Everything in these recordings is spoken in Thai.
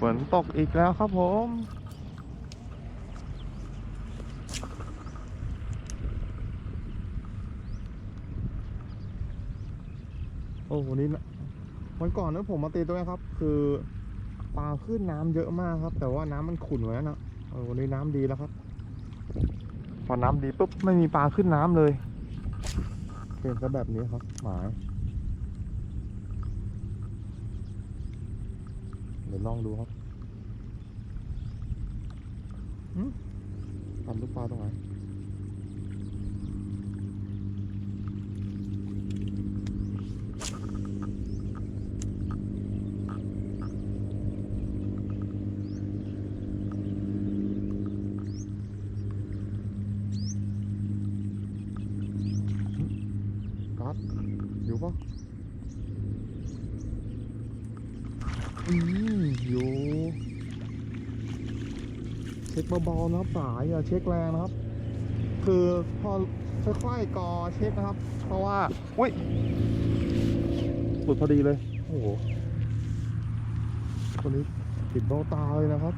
ฝนตกอีกแล้วครับผม โอ้วันนี้นะวันก่อนนะผมมาตีตัวนี้ครับ คือปลาขึ้นน้ำเยอะมากครับ แต่ว่าน้ำมันขุ่นไว้นะเออวันนี้น้ำดีแล้วครับ พอน้ำดีปุ๊บไม่มีปลาขึ้นน้ำเลยเป็นซะแบบนี้ครับหมาย ดี๋ยวลองดูครับหึทำลูกปลาตรงไหนก๊อตอยู่ปะอืม อยู่เช็คเบาๆนะครับสายอย่าเช็คแรงนะครับ คือพอค่อยๆกอเช็คนะครับ เพราะว่าอุ้ยหลุดพอดีเลยโอ้โหคนนี้ติดเบ้าตาเลยนะครับ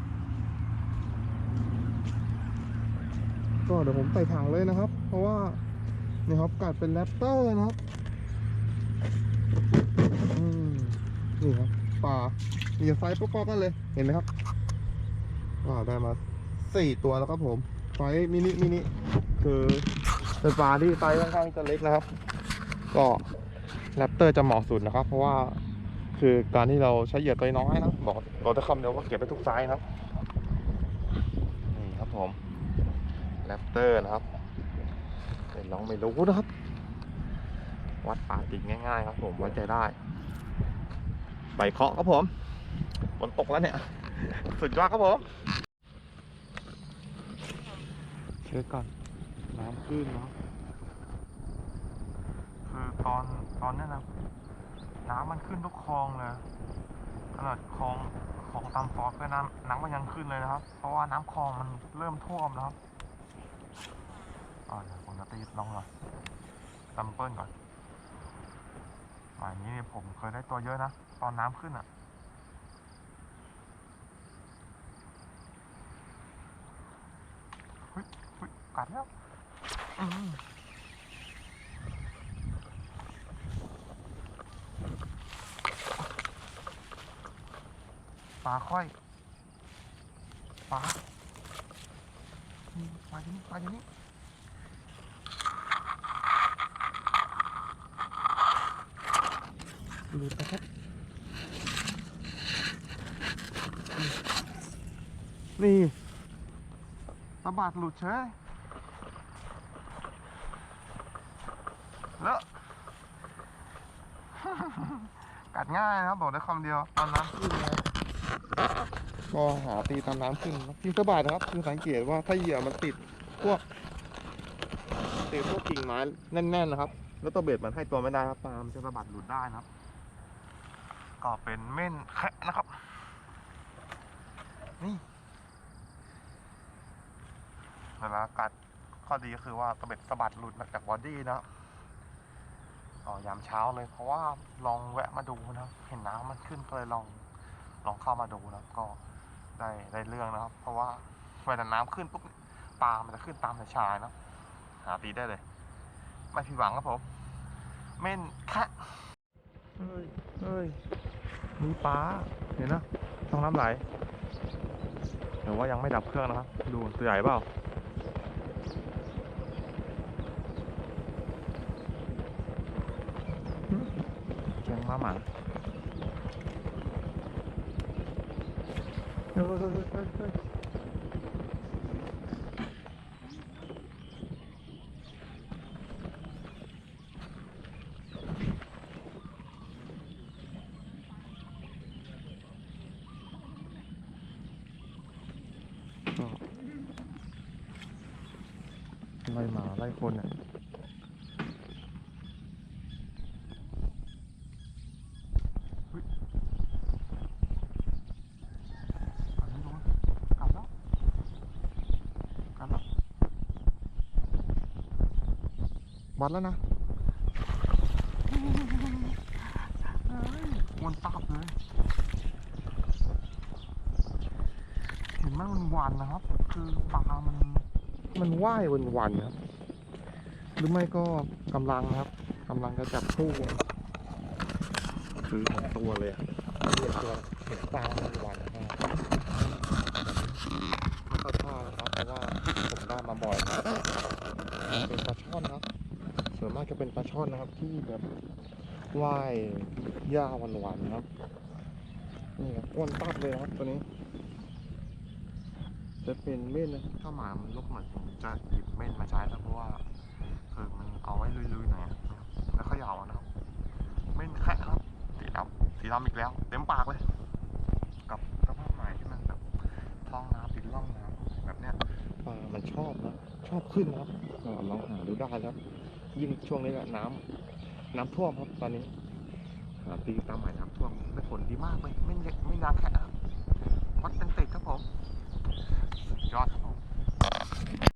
ก็เดี๋ยวผมใส่ถังเลยนะครับ เพราะว่านี่ครับกัดเป็นแรปเตอร์นะครับ อืมนี่ครับ ปลามีไซส์ป๊อกๆกันเลย เห็นไหมครับก็ได้มาสี่ตัวแล้วครับผม ไซส์มินิมินิคือเป็นปลาที่ไซส์ค่อนข้างจะเล็กนะครับ ก็แรปเตอร์จะเหมาะสุดนะครับ เพราะว่าคือการที่เราใช้เหยื่อตัวน้อยนะบอกเราจะคำเดียวว่าเก็บได้ทุกไซส์นะครับนี่ครับผมแรปเตอร์นะครับเดี๋ยวลองไม่รู้นะครับ วัดปลาจริงง่ายๆครับผมไว้ใจได้ ใบเคาะครับผมฝนตกแล้วเนี่ย สุดยอดครับผมเช็คก่อน น้ำขึ้นเนาะคือตอนตอนนี้นะน้ำมันขึ้นทุกคลองเลยขนาดคลองของตามฟอสก็น้ำน้ำมันยังขึ้นเลยนะครับ เพราะว่าน้ำคลองมันเริ่มท่วมนะครับอ่าเดี๋ยวผมจะตีลองหน่อยซัมเปิลก่อน หมายนี้เนี่ยผมเคยได้ตัวเยอะนะ ตอนน้ำขึ้นอะ่ะเฮ้ยเฮ้ยกัดแล้วปลาค่อยปลาอืมปลาอยู่นี่ปลาอยู่นี่ หลุดนะครับนี่สะบัดหลุดเฉยแล้วกัดง่ายนะครับบอกได้คำเดียวตอนน้ำขึ้นนะก็หาตีตอนน้ำขึ้นนะทีสะบัดนะครับคือสังเกตว่าถ้าเหยื่อมันติดพวกติดพวกกิ่งไม้แน่นๆนะครับ แล้วตัวเบ็ดมันให้ตัวไม่ได้ครับปลามันจะสะบัดหลุดได้นะครับ ก็เป็นเม่นแคะนะครับ นี่เวลากัดข้อดีก็คือว่าตะเบ็ดสะบัดหลุดจากบอดี้นะอ๋อยามเช้าเลย เพราะว่าลองแวะมาดูนะเห็นน้ำมันขึ้นก็เลยลองลองเข้ามาดูนะก็ได้ได้เรื่องนะครับ เพราะว่าเวลาน้ำขึ้นปุ๊บปลามันจะขึ้นตามสายชายนะหาตีได้เลย ไม่ผิดหวังครับผม เม่นแคะเฮ้ยเฮ้ย มีปลาเห็นนะต้องน้ำไหลหรือว่ายังไม่ดับเครื่องนะครับ ดูตัวใหญ่เปล่าหึแกงมาหมาเฮ้ย ไล่หมาไล่คนอะวัดแล้วนะมันตับเลย เห็นไหมมันหวานนะครับ คือปลามัน มันว่ายวันๆนะครับ หรือไม่ก็กำลังนะครับกำลังจะจับคู่คือของตัวเลยอะเรียกตัวเห็นปลาวันวันๆนะครับไม่เข้าท่านะครับเพราะว่าผมได้มาบ่อยครับเป็นปลาช่อนครับส่วนมากจะเป็นปลาช่อนนะครับ ที่แบบว่ายหญ้าวันๆนะครับนี่ครับอ้วนตับเลยนะครับตัวนี้ จะเป็นเม่นนะถ้าหมามันลกหน่อยผมจะหยิบเม่นมาใช้แล้วเพราะว่าเออมันเอาไว้ลุยๆหน่อยอะนะครับแล้วเขย่าอะนะครับเม่นแค่ครับสีดำสีดำอีกแล้ว เต็มปากเลย กับกระเพาะหมายที่มันแบบท้องน้ำติดร่องน้ำแบบเนี้ยปลามันชอบนะชอบขึ้นนะครับก็ลองหาดูได้แล้วยิ่งช่วงนี้แหละน้ำน้ำท่วมครับตอนนี้หาตีตามหมายน้ำท่วมได้ผลดีมากเลยไม่เล็กไม่นานแค่ครับวัดเป็นติดครับผม Jocelyn.